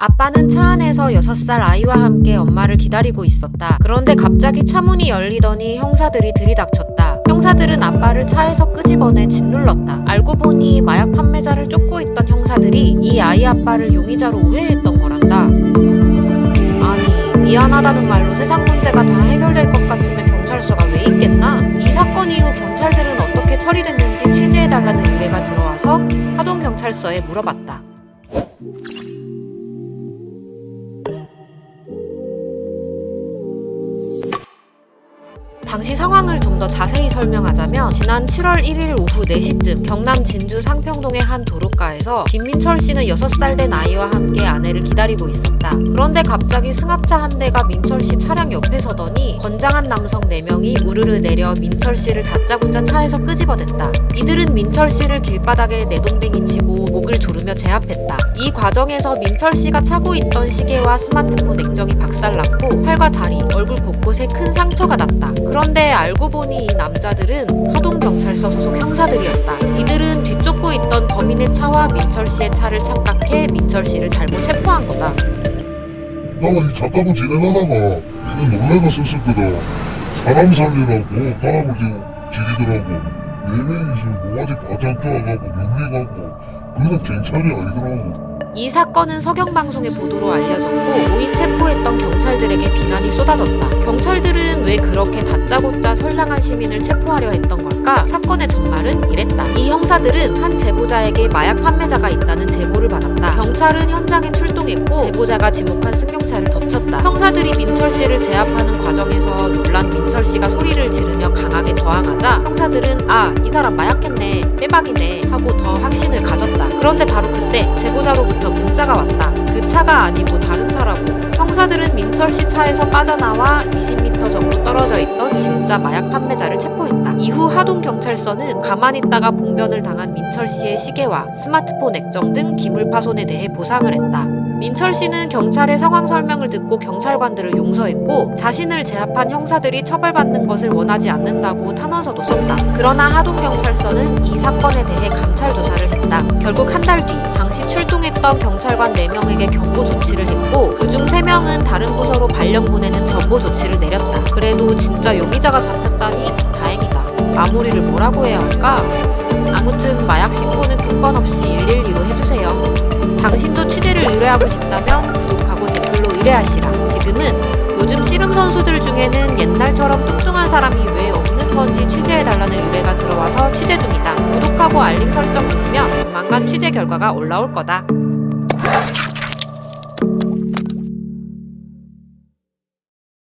아빠는 차 안에서 6살 아이와 함께 엄마를 기다리고 있었다. 그런데 갑자기 차 문이 열리더니 형사들이 들이닥쳤다. 형사들은 아빠를 차에서 끄집어내 짓눌렀다. 알고 보니 마약 판매자를 쫓고 있던 형사들이 이 아이 아빠를 용의자로 오해했던 거란다. 아니, 미안하다는 말로 세상 문제가 다 해결될 것 같으면 경찰서가 왜 있겠나? 이 사건 이후 경찰들은 어떻게 처리됐는지 취재해달라는 의뢰가 들어와서 하동경찰서에 물어봤다. 당시 상황을 좀 더 자세히 설명하자면 지난 7월 1일 오후 4시쯤 경남 진주 상평동의 한 도로가에서 김민철 씨는 6살 된 아이와 함께 아내를 기다리고 있었다. 그런데 갑자기 승합차 한 대가 민철 씨 차량 옆에 서더니 건장한 남성 4명이 우르르 내려 민철 씨를 다짜고짜 차에서 끄집어댔다. 이들은 민철 씨를 길바닥에 내동댕이 치고 목을 조르며 제압했다. 이 과정에서 민철 씨가 차고 있던 시계와 스마트폰 액정이 박살났고 팔과 다리, 얼굴 곳곳에 큰 상처가 났다. 그런데 알고 보니 이 남자들은 하동경찰서 소속 형사들이었다. 이들은 뒤쫓고 있던 범인의 차와 민철 씨의 차를 착각해 민철 씨를 잘못 체포한 거다. 나는 이 작가분 진행하다가 이거 놀래가 썼었거든. 사람 살리라고 가학을 지금 지리더라고. 네 명이 지금 모가지 바짝 쪼아가고 밀리가고 그거는 경찰이 아니더라고. 이 사건은 서경방송의 보도로 알려졌고 오인 체포했던 쏟아졌다. 경찰들은 왜 그렇게 다짜고짜 선량한 시민을 체포하려 했던 걸까? 사건의 전말은 이랬다. 이 형사들은 한 제보자에게 마약 판매자가 있다는 제보를 받았다. 경찰은 현장에 출동했고 제보자가 지목한 승용차를 덮쳤다. 형사들이 민철 씨를 제압하는 과정에서 놀란 민철 씨가 소리를 지르며 강하게 저항하자 형사들은 아 이 사람 마약했네 빼박이네 하고 더 확신을 가졌다. 그런데 바로 그때 제보자로부터 문자가 왔다. 그 차가 아니고 다른 차라 고. 형사들은 민철 씨 차에서 빠져나와 20m 정도 떨어져 있던 진짜 마약 판매자를 체포했다. 이후 하동 경찰서는 가만히 있다가 봉변을 당한 민철 씨의 시계와 스마트폰 액정 등 기물 파손에 대해 보상을 했다. 민철 씨는 경찰의 상황 설명을 듣고 경찰관들을 용서했고 자신을 제압한 형사들이 처벌받는 것을 원하지 않는다고 탄원서도 썼다. 그러나 하동 경찰서는 이 사건에 대해 감찰 조사를 했다. 결국 한 달 뒤 당시 출동했던 경찰관 4명에게 경고 조치를 했 고 그중 3명은 다른 부서로 발령 보내는 전보 조치를 내렸다. 그래도 진짜 용의자가 잡혔다니 다행이다. 마무리를 뭐라고 해야 할까? 아무튼 마약 신고는 국번 없이 112로 해주세요. 당신도 취재를 의뢰하고 싶다면 구독하고 댓글로 의뢰하시라. 지금은 요즘 씨름 선수들 중에는 옛날처럼 뚱뚱한 사람이 왜 없는 건지 취재해달라는 의뢰가 들어와서 취재 중이다. 구독하고 알림 설정 누르면 조만간 취재 결과가 올라올 거다.